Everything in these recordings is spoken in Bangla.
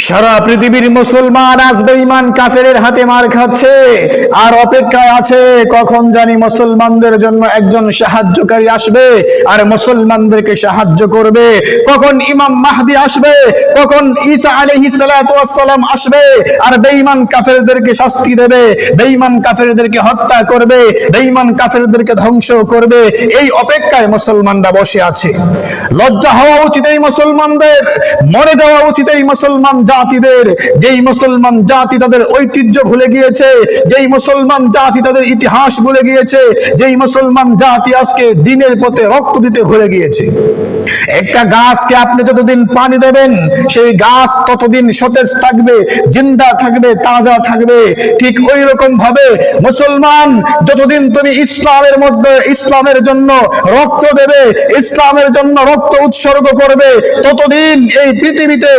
সারা পৃথিবীর মুসলমান আজ বেঈমান কাফেরের হাতে মার খাচ্ছে। আর অপেক্ষায় আছে, কখন জানি মুসলমানদের জন্য একজন সাহায্যকারী আসবে, আর মুসলমানদেরকে সাহায্য করবে। কখন ইমাম মাহদি আসবে, কখন ঈসা আলাইহিস সালাম আসবে, আর বেঈমান কাফেরদেরকে শাস্তি দেবে, বেঈমান কাফেরদেরকে হত্যা করবে, বেঈমান কাফেরদেরকে ধ্বংস করবে। এই অপেক্ষায় মুসলমানরা বসে আছে। লজ্জা হওয়া উচিত এই মুসলমানদের মরে যাওয়া উচিত এই মুসলমান জাতিদের, যেই মুসলমান জাতি তাদের ঐতিহ্য ভুলে গিয়েছে, যেই মুসলমান জাতি তাদের ইতিহাস ভুলে গিয়েছে, যেই মুসলমান জাতি আজকে দিনের পথে রক্ত দিতে ভুলে গিয়েছে। একটা গাছকে আপনি যতদিন পানি দেবেন, সেই গাছ ততদিন সতেজ থাকবে, জিন্দা থাকবে, তাজা থাকবে। ঠিক ওই রকম ভাবে মুসলমান যতদিন তুমি ইসলামের মধ্যে, ইসলামের জন্য রক্ত দেবে, ইসলামের জন্য রক্ত উৎসর্গ করবে, ততদিন এই পৃথিবীতে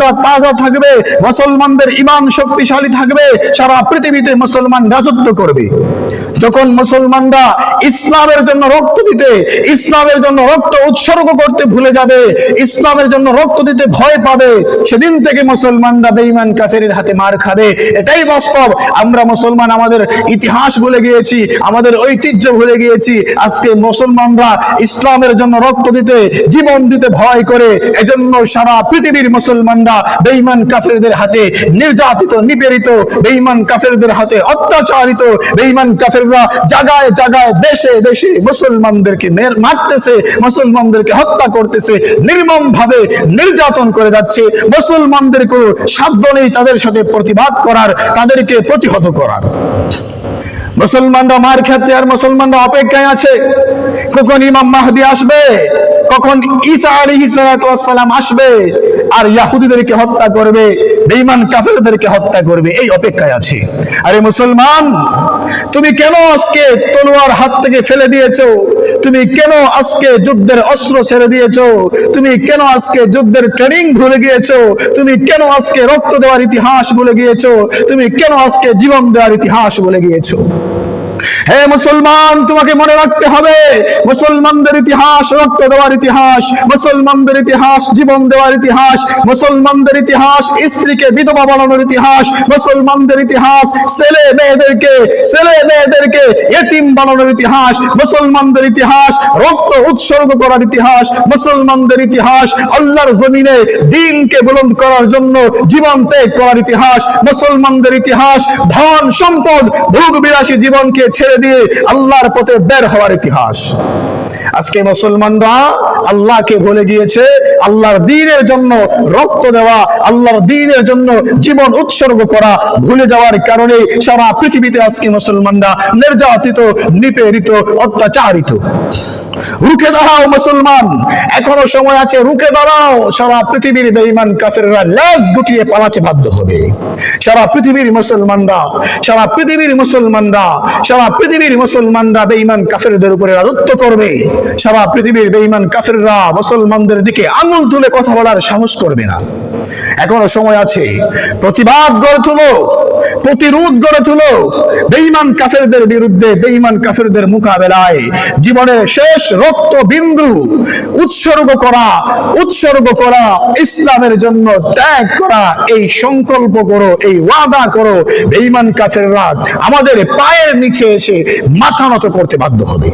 মুসলমানরা তাজা থাকবে, মুসলমানদের ইমান শক্তিশালী থাকবে, সারা পৃথিবীতে মুসলমান রাজত্ব করবে। যখন মুসলমানরা ইসলামের জন্য রক্ত দিতে, ইসলামের জন্য রক্ত উৎসর্গ করতে ভুলে যাবে, ইসলামের জন্য রক্ত দিতে ভয় পাবে, সেদিন থেকে মুসলমানরা বেঈমান কাফেরের হাতে মার খাবে। এটাই বাস্তব। আমরা মুসলমান আমাদের ইতিহাস ভুলে গিয়েছি, আমাদের ঐতিহ্য ভুলে গিয়েছি। আজকে মুসলমানরা ইসলামের জন্য রক্ত দিতে, জীবন দিতে ভয় করে, এজন্য সারা পৃথিবীর মুসলমানরা বেঈমান কাফেরদের হাতে নির্যাতিত, নিপীড়িত, বেঈমান কাফেরদের হাতে অত্যাচারিত, বেঈমান কাফেররা জায়গায় জায়গায় দেশে দেশে মুসলমানদেরকে মারতেছে, মুসলমানদেরকে হত্যা করতেছে নির্মম ভাবে নির্যাতন করে যাচ্ছে। মুসলমানদের কোনো সাধ্য নেই তাদের সাথে প্রতিবাদ করার, তাদেরকে প্রতিহত করার। মুসলমানরা মার খাচ্ছে আর মুসলমানরা অপেক্ষায় আছে। কখন ইমাম মাহদি আসবে। কখন ঈসা ওয়াস সালাম আসবে আর ইহুদিদেরকে হত্যা করবে, বেঈমান কাফেরদেরকে হত্যা করবে, এই অপেক্ষায় আছে। আরে মুসলমান, তুমি কেন আজকে তলোয়ার হাত থেকে ফেলে দিয়েছ? তুমি কেন আজকে যুদ্ধের অস্ত্র ছেড়ে দিয়েছ? তুমি কেন আজকে যুদ্ধের ট্রেনিং ভুলে গিয়েছো? তুমি কেন আজকে রক্ত দেওয়ার ইতিহাস ভুলে গিয়েছো? তুমি কেন আজকে জীবন দেওয়ার ইতিহাস ভুলে গিয়েছো? হে মুসলমান, তোমাকে মনে রাখতে হবে, মুসলমানদের ইতিহাস, রক্ত দেওয়ার ইতিহাস, মুসলমানদের ইতিহাস, জীবন দেওয়ার ইতিহাস, মুসলমানদের ইতিহাস, স্ত্রীকে বিধবা বানানোর ইতিহাস, মুসলমানদের ইতিহাস, ছেলে মেয়েদেরকে ছেলে মেয়েদেরকে এতিম বানানোর ইতিহাস, মুসলমানদের ইতিহাস, রক্ত উৎসর্গ করার ইতিহাস, মুসলমানদের ইতিহাস, আল্লাহর জমিনে দিনকে বুলন্দ করার জন্য জীবন ত্যাগ করার ইতিহাস, মুসলমানদের ইতিহাস, ধন সম্পদ, ভোগ বিলাসী জীবনকে ছেড়ে দিয়ে আল্লাহর পথে বের হওয়ার ইতিহাস। আজকে মুসলমানরা আল্লাহকে ভুলে গিয়েছে, আল্লাহর দিনের জন্য রক্ত দেওয়া, আল্লাহর দিনের জন্য জীবন উৎসর্গ করা ভুলে যাওয়ার কারণে সারা পৃথিবীতে আজকে মুসলমানরা নির্যাতিত, নিপীড়িত, অত্যাচারিত। রুখে দাঁড়াও মুসলমান। এখনও সময় আছে, রুখে দাঁড়াও। সারা পৃথিবীর বেঈমান কাফেররা লেজ গুটিয়ে পালাতে বাধ্য হবে। সারা পৃথিবীর মুসলমানরা, সারা পৃথিবীর মুসলমানরা, সারা পৃথিবীর মুসলমানরা বেঈমান কাফেরদের উপরে রাজত্ব করবে। সারা পৃথিবীর বেঈমান কাফেররা মুসলমানদের দিকে আঙুল তুলে কথা বলার সাহস করবে না। এখনও সময় আছে। প্রতিবাদ গড়ে তুলো। প্রতিরোধ গড়ে তুলো। বেঈমান কাফেরদের বিরুদ্ধে বেঈমান কাফেরদের মোকাবেলায় জীবনের শেষ রক্ত বিন্দু উৎসর্গ করা উৎসর্গ করা, ইসলামের জন্য ত্যাগ করা, এই সংকল্প করো, এই ওয়াদা করো। বেঈমান কাফেররা আমাদের পায়ের নিচে এসে মাথা নত করতে বাধ্য হবে।